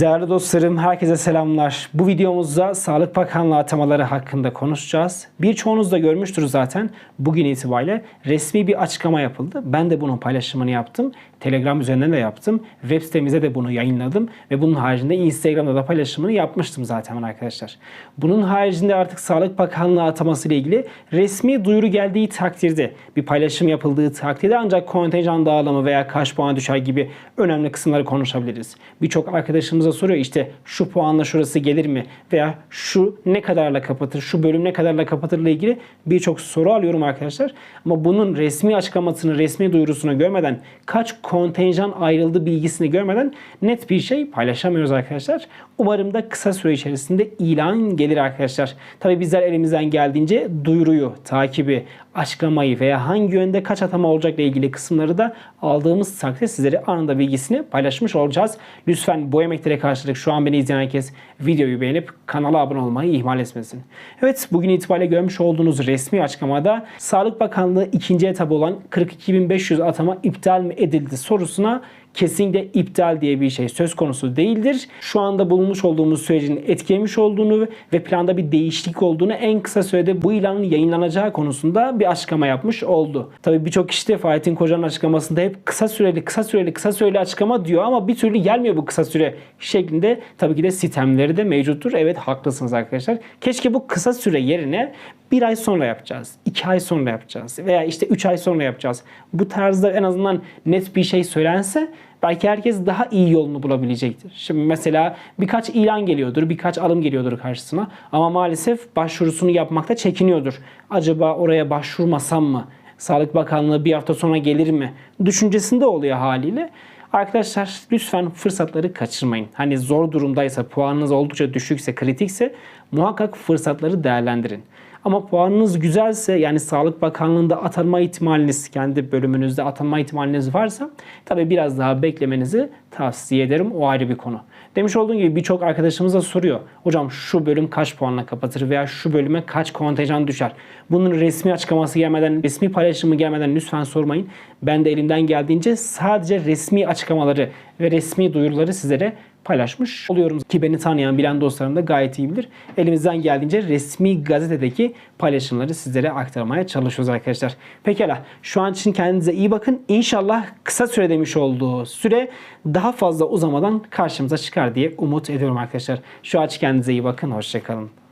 Değerli dostlarım, herkese selamlar. Bu videomuzda Sağlık Bakanlığı atamaları hakkında konuşacağız. Birçoğunuz da görmüştür zaten. Bugün itibariyle resmi bir açıklama yapıldı. Ben de bunun paylaşımını yaptım. Telegram üzerinden de yaptım. Web sitemize de bunu yayınladım. Ve bunun haricinde Instagram'da da paylaşımını yapmıştım zaten arkadaşlar. Bunun haricinde artık Sağlık Bakanlığı ataması ile ilgili resmi duyuru geldiği takdirde, bir paylaşım yapıldığı takdirde ancak kontenjan dağılımı veya kaç puan düşer gibi önemli kısımları konuşabiliriz. Birçok arkadaşımıza soruyor işte şu puanla şurası gelir mi? Veya şu ne kadarla kapatır, şu bölüm ne kadarla kapatır ile ilgili birçok soru alıyorum arkadaşlar. Ama bunun resmi açıklamasını, resmi duyurusunu görmeden kaç kontenjan ayrıldı bilgisini görmeden net bir şey paylaşamıyoruz arkadaşlar. Umarım da kısa süre içerisinde ilan gelir arkadaşlar. Tabi bizler elimizden geldiğince duyuruyu, takibi, açıklamayı veya hangi yönde kaç atama olacakla ilgili kısımları da aldığımız takdirde sizlere anında bilgisini paylaşmış olacağız. Lütfen bu emeklere karşılık şu an beni izleyen herkes videoyu beğenip kanala abone olmayı ihmal etmesin. Evet bugün itibariyle görmüş olduğunuz resmi açıklamada Sağlık Bakanlığı ikinci etabı olan 42.500 atama iptal mi edildi sorusuna kesinlikle iptal diye bir şey söz konusu değildir. Şu anda bulunmuş olduğumuz sürecin etkilemiş olduğunu ve planda bir değişiklik olduğunu en kısa sürede bu ilanın yayınlanacağı konusunda bir açıklama yapmış oldu. Tabii birçok kişi de Fahrettin Koca'nın açıklamasında hep kısa süreli, kısa süreli, kısa süreli açıklama diyor ama bir türlü gelmiyor bu kısa süre şeklinde tabii ki de sistemleri de mevcuttur. Evet haklısınız arkadaşlar. Keşke bu kısa süre yerine bir ay sonra yapacağız, iki ay sonra yapacağız veya işte üç ay sonra yapacağız. Bu tarzda en azından net bir şey söylense belki herkes daha iyi yolunu bulabilecektir. Şimdi mesela birkaç ilan geliyordur, birkaç alım geliyordur karşısına ama maalesef başvurusunu yapmakta çekiniyordur. Acaba oraya başvurmasam mı? Sağlık Bakanlığı bir hafta sonra gelir mi? Düşüncesinde oluyor haliyle. Arkadaşlar lütfen fırsatları kaçırmayın. Hani zor durumdaysa, puanınız oldukça düşükse, kritikse muhakkak fırsatları değerlendirin. Ama puanınız güzelse yani Sağlık Bakanlığı'nda atanma ihtimaliniz, kendi bölümünüzde atanma ihtimaliniz varsa tabii biraz daha beklemenizi tavsiye ederim. O ayrı bir konu. Demiş olduğum gibi birçok arkadaşımız da soruyor. Hocam şu bölüm kaç puanla kapatır veya şu bölüme kaç kontenjan düşer? Bunun resmi açıklaması gelmeden, resmi paylaşımı gelmeden lütfen sormayın. Ben de elimden geldiğince sadece resmi açıklamaları ve resmi duyuruları sizlere paylaşmış oluyorum. Ki beni tanıyan, bilen dostlarım da gayet iyi bilir. Elimizden geldiğince resmi gazetedeki paylaşımları sizlere aktarmaya çalışıyoruz arkadaşlar. Pekala şu an için kendinize iyi bakın. İnşallah kısa süre demiş olduğu süre daha fazla uzamadan karşımıza çıkar diye umut ediyorum arkadaşlar. Şu an için kendinize iyi bakın. Hoşçakalın.